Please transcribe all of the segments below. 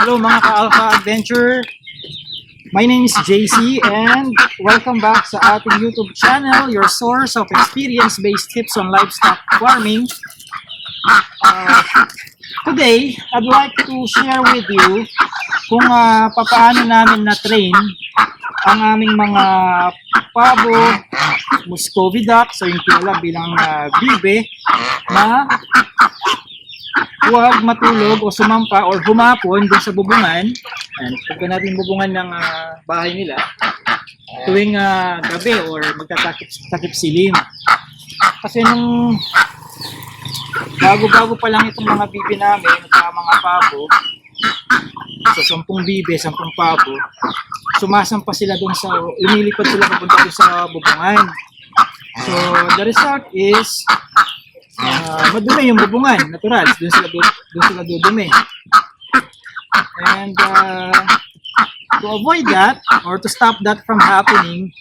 mga ka-Alpha Adventure. My name is JC and welcome back sa ating YouTube channel, your source of experience-based tips on livestock farming. Uh, today, I'd like to share with you kung uh, papaano namin na-train ang aming mga pabo, Muscovy ducks, o yung kilala bilang uh, bibe, na huwag matulog o sumampa or humapon dun sa bubungan. And pagka natin bubungan ng ah, bahay nila, tuwing ah, gabi or magtatakip silim. Kasi nung bago-bago pa lang itong mga bibi namin at mga pabo, sa sampung bibe, sampung pabo, sumasampa sila doon sa, lumilipad sila papunta doon sa bubungan. So, the result is, Ah, madumi yung bubungan, natural. Doon sila doon, sila dudumi. And uh, to avoid that or to stop that from happening,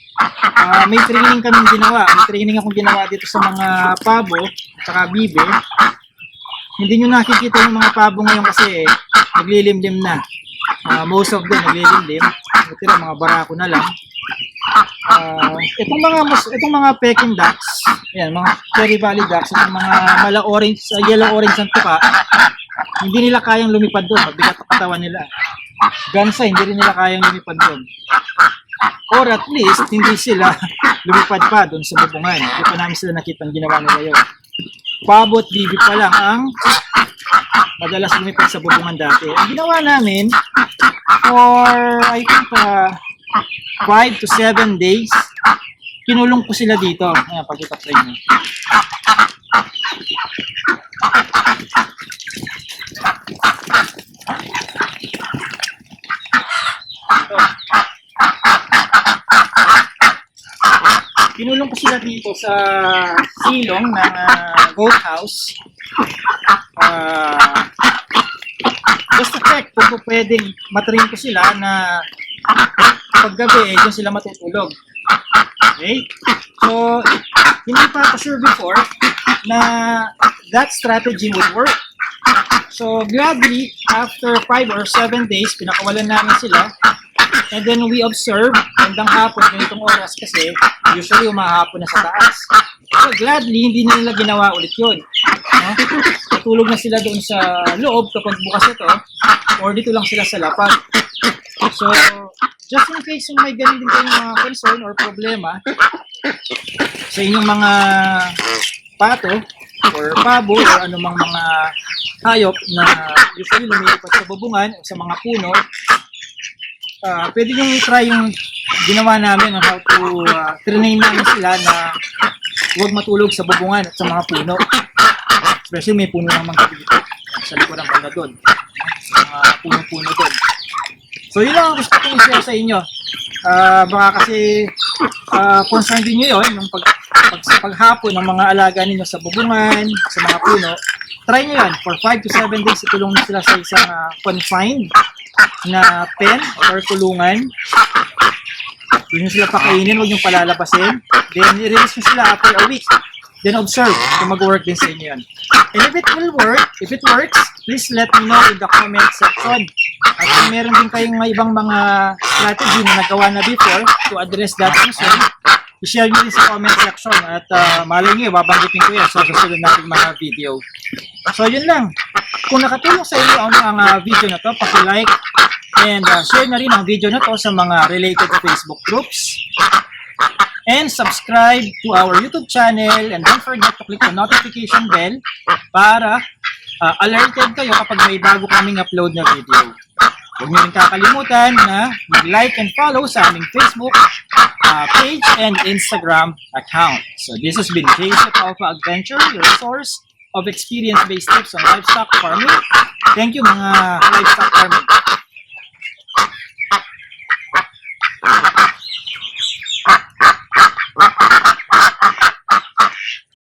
ah, may training kaming ginawa. May training akong ginawa dito sa mga pabo at saka bibe. Hindi nyo nakikita yung mga pabo ngayon kasi naglilimlim na. Ah, most of them naglilimlim. Tira mga barako na lang. Ah, itong mga mas- itong mga Peking ducks, yan, mga Cherry Valley ducks, itong mga mala orange, uh, yellow orange ang tuka, hindi nila kayang lumipad doon, mabigat ang katawan nila. Gansa, hindi rin nila kayang lumipad doon. Or at least, hindi sila lumipad pa doon sa bubungan. Hindi pa namin sila nakita ang ginawa nila yun. Pabo at bibi pa lang ang madalas lumipad sa bubungan dati. Ang ginawa namin, for I think uh, 5 to 7 days, kinulong ko sila dito. Ayan, pagkita sa inyo. Kinulong ko sila dito sa silong ng ah, goat house. Ah, just to check kung pwedeng matrain ko sila na paggabi, eh, doon sila matutulog. Okay? So, hindi pa sure before na that strategy would work. So, gladly, after 5 or 7 days, pinakawalan namin sila. And then we observe, hanggang hapon, ganitong oras kasi, usually umahapon na sa taas. So, gladly, hindi na nila ginawa ulit yun. No? Tutulog na sila doon sa loob kapag bukas ito, or dito lang sila sa lapag. So, just in case kung may ganun din kayong mga concern or problema sa inyong mga pato or pabo or anumang mga hayop na usually lumilipat sa bubungan o sa mga puno, ah pwede nyo try yung ginawa namin on how to uh, train namin sila na huwag matulog sa bubungan at sa mga puno. Especially may puno ng mga dito sa ng banda doon. Mga puno-puno doon. So yun lang ang gusto kong i-share sa inyo. Ah, baka kasi ah, concern din nyo yun, yung pag, pag, sa paghapon ng mga alaga ninyo sa bubungan, sa mga puno, try nyo yan. For 5 to 7 days, itulong nyo sila sa isang ah, confined na pen or kulungan. Doon nyo sila pakainin, huwag nyo palalabasin. Then, i-release nyo sila after a week. Then, observe kung mag-work din sa inyo yan. And if it will work, if it works, please let me know in the comment section. At kung meron din kayong mga ibang mga strategy na nagawa na before to address that concern, i-share nyo din sa comment section at uh, malay nyo, babanggitin ko yan sa susunod nating mga video. So yun lang. Kung nakatulong sa inyo ang, ang video na to, paki-like and uh, share na rin ang video na to sa mga related Facebook groups. And subscribe to our YouTube channel and don't forget to click the notification bell para uh, alerted kayo kapag may bago kaming upload na video. Huwag niyo rin kakalimutan na mag-like and follow sa aming Facebook uh, page and Instagram account. So this has been JC Alpha Adventure, your source of experience-based tips on livestock farming. Thank you mga livestock farming.